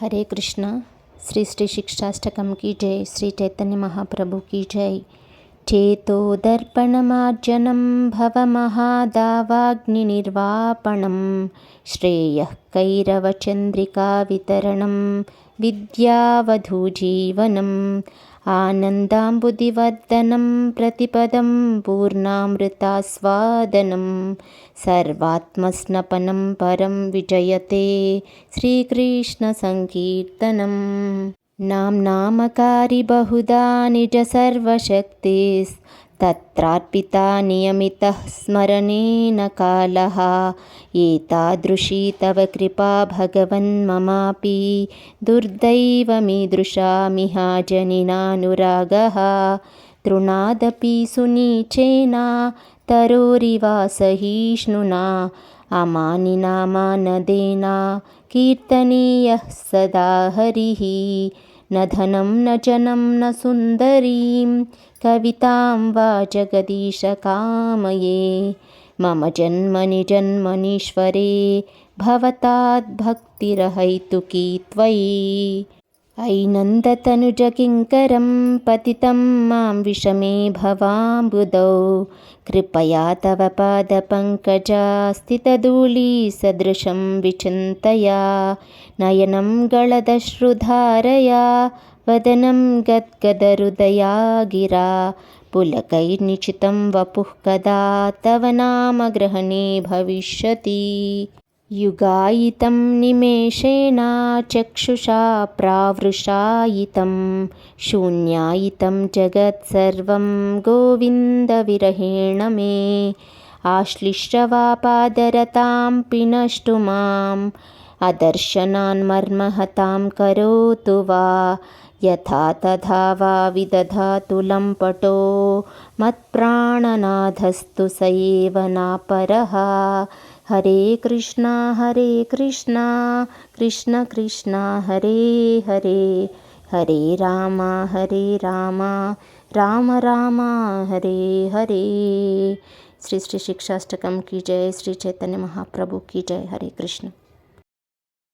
हरे कृष्ण श्री श्री शिक्षाष्टकम की जय श्री चैतन्य महाप्रभु की जय। चेतोदर्पणमार्जनं भवमहादावाग्निनिर्वापणं श्रेयः कैरवचन्द्रिकावितरणं विद्यावधूजीवनम् आनन्दाम्बुदिवर्धनं प्रतिपदं पूर्णामृतास्वादनं सर्वात्मस्नपनं परं विजयते श्रीकृष्णसङ्कीर्तनम् नाम्नामकारि बहुधा निजसर्वशक्तिस्तत्रार्पिता नियमितः स्मरणेन कालः। एतादृशी तव कृपा भगवन्ममापि दुर्दैवमीदृशामिहा जनिनानुरागः तृणादपि सुनीचेन तरोरिवासहिष्णुना अमानिनामानदेन कीर्तनीयः सदा हरिः। न धनं न जनं न सुन्दरीं कवितां वा जगदीशकामये। मम जन्मनि जन्मनीश्वरे भवताद्भक्तिरहैतुकी त्वयि ऐनन्दतनुजकिङ्करं पतितं मां विषमे भवाम्बुदौ। कृपया तव पादपङ्कजास्थितधूलीसदृशं विचिन्तया। नयनं गळदश्रुधारया वदनं गद्गदहृदया गिरा पुलकैर्निचितं वपुः कदा तव नामग्रहणे भविष्यति युगायितं निमेषेण चक्षुषा प्रावृषायितं शून्यायितं जगत्सर्वं गोविन्दविरहेण मे। आश्लिष्टवापादरतां पिनष्टु माम् अदर्शनान्मर्महतां करोतु वा। यथा तथा वा विदधातु लम्पटो मत्प्राणनाथस्तु स एव नापरः हरे कृष्णा हरे कृष्णा, कृष्ण कृष्णा, हरे हरे हरे रामा हरे रामा, राम रामा, हरे हरे। श्री श्री शिक्षाष्टकम की जय, श्री चैतन्य महाप्रभु की जय, हरे कृष्ण।